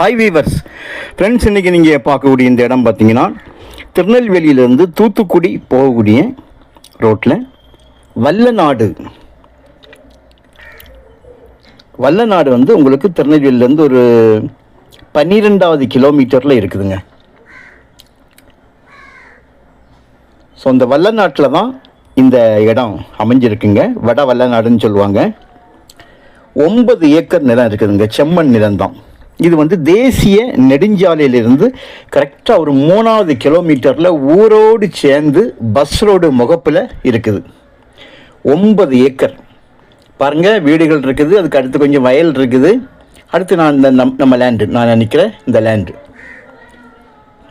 Hi viewers friends இன்றைக்கி நீங்கள் பார்க்கக்கூடிய இந்த இடம் பார்த்தீங்கன்னா திருநெல்வேலியிலேருந்து தூத்துக்குடி போகக்கூடிய ரோட்டில் வல்லநாடு. வல்லநாடு வந்து உங்களுக்கு திருநெல்வேலியிலேருந்து ஒரு பன்னிரெண்டாவது கிலோமீட்டரில் இருக்குதுங்க. ஸோ இந்த வல்லநாட்டில் தான் இந்த இடம் அமைஞ்சிருக்குங்க. வட வல்லநாடுன்னு சொல்லுவாங்க. ஒன்பது ஏக்கர் நிலம் இருக்குதுங்க. செம்மண் நிலம் தான் இது வந்து தேசிய நெடுஞ்சாலையிலிருந்து கரெக்டாக ஒரு மூணாவது கிலோமீட்டரில் ஊரோடு சேர்ந்து பஸ் ரோடு முகப்பில் இருக்குது. ஒன்பது ஏக்கர். பாருங்கள் வீடுகள் இருக்குது அதுக்கு அடுத்து கொஞ்சம் வயல் இருக்குது. அடுத்து நான் இந்த நம் நம்ம லேண்டு நான் நினைக்கிறேன் இந்த லேண்டு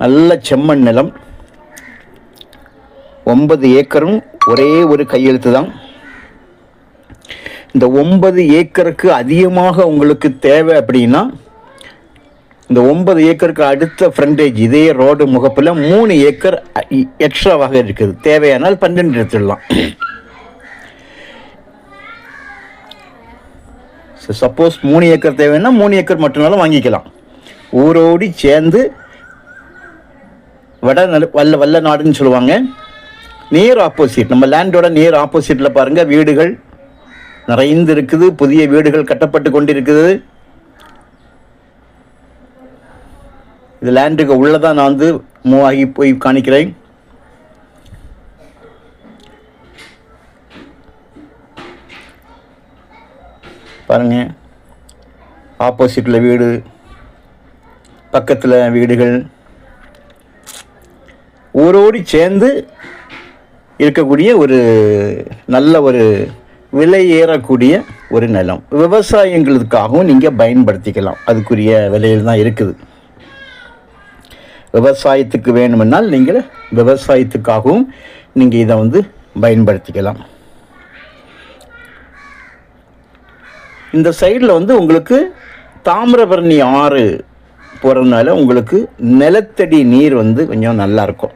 நல்ல செம்மண் நிலம். ஒன்பது ஏக்கரும் ஒரே ஒரு கையெழுத்து தான். இந்த ஒன்பது ஏக்கருக்கு அதிகமாக உங்களுக்கு தேவை அப்படின்னா இந்த ஒன்பது ஏக்கருக்கு அடுத்த ஃப்ரண்டேஜ் இதே ரோடு முகப்பில் மூணு ஏக்கர் எக்ஸ்ட்ராவாக இருக்குது. தேவையானால் பன்னெண்டு எடுத்துடலாம். சப்போஸ் மூணு ஏக்கர் தேவைன்னா மூணு ஏக்கர் மட்டும்னாலும் வாங்கிக்கலாம். ஊரோடி சேர்ந்து வட நடு- வல்ல வல்ல நாடுன்னு சொல்லுவாங்க. நேர் ஆப்போசிட் நம்ம லேண்டோட நேர் ஆப்போசிட்டில் பாருங்கள் வீடுகள் நிறைந்து இருக்குது புதிய வீடுகள் கட்டப்பட்டு கொண்டிருக்குது. இது லேண்டுக்கு உள்ளே தான் நான் வந்து மூவ் ஆகி போய் காணிக்கிறேன். பாருங்க. ஆப்போசிட்டில் வீடு பக்கத்தில் வீடுகள். ஊரோடி சேர்ந்து இருக்கக்கூடிய ஒரு நல்ல ஒரு விலை ஏறக்கூடிய ஒரு நிலம். விவசாயங்களுக்காகவும் நீங்கள் பயன்படுத்திக்கலாம். அதுக்குரிய விலையில் தான் இருக்குது. விவசாயத்துக்கு வேணுமென்றால் நீங்கள் விவசாயத்துக்காகவும் நீங்கள் இதை வந்து பயன்படுத்திக்கலாம். இந்த சைடில் வந்து உங்களுக்கு தாமிரபரணி ஆறு போகிறதுனால உங்களுக்கு நிலத்தடி நீர் வந்து கொஞ்சம் நல்லாயிருக்கும்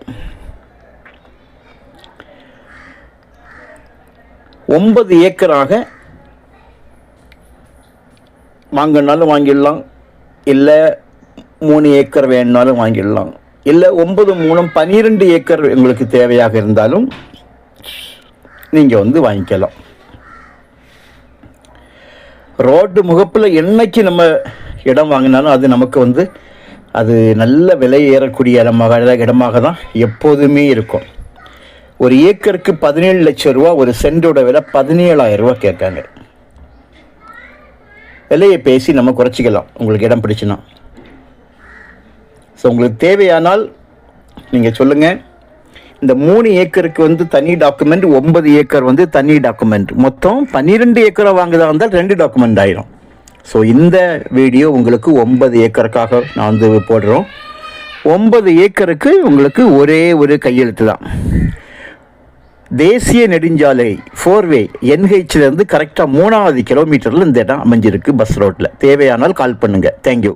ஒன்பது ஏக்கராக வாங்கினாலும் வாங்கிடலாம். இல்லை மூணு ஏக்கர் வேணுனாலும் வாங்கிடலாம். இல்லை ஒன்பது மூணும் பன்னிரெண்டு ஏக்கர் உங்களுக்கு தேவையாக இருந்தாலும் நீங்கள் வந்து வாங்கிக்கலாம். ரோட்டு முகப்பில் என்னைக்கு நம்ம இடம் வாங்கினாலும் அது நமக்கு வந்து அது நல்ல விலை ஏறக்கூடிய இடமாக இடமாக தான் எப்போதுமே இருக்கும். ஒரு ஏக்கருக்கு பதினேழு லட்சம் ரூபா ஒரு சென்டோட விலை பதினேழாயிரம் ரூபா கேட்காங்க விலையை பேசி நம்ம குறைச்சிக்கலாம். உங்களுக்கு இடம் பிடிச்சுன்னா. ஸோ உங்களுக்கு தேவையானால் நீங்கள் சொல்லுங்கள் இந்த மூணு ஏக்கருக்கு வந்து தனி டாக்குமெண்ட் ஒன்பது ஏக்கர் வந்து தனி டாக்குமெண்ட் மொத்தம் பன்னிரெண்டு ஏக்கரை வாங்குதா இருந்தால் ரெண்டு டாக்குமெண்ட் ஆயிரும். ஸோ இந்த வீடியோ உங்களுக்கு ஒன்பது ஏக்கருக்காக நான் வந்து போடுறோம். ஒன்பது ஏக்கருக்கு உங்களுக்கு ஒரே ஒரு கையெழுத்து தான். தேசிய நெடுஞ்சாலை ஃபோர்வே என்ஹெச்லேருந்து கரெக்டாக மூணாவது கிலோமீட்டரில் இந்த இடம் அமைஞ்சிருக்கு பஸ் ரோட்டில் தேவையானால் கால் பண்ணுங்கள் தேங்க்யூ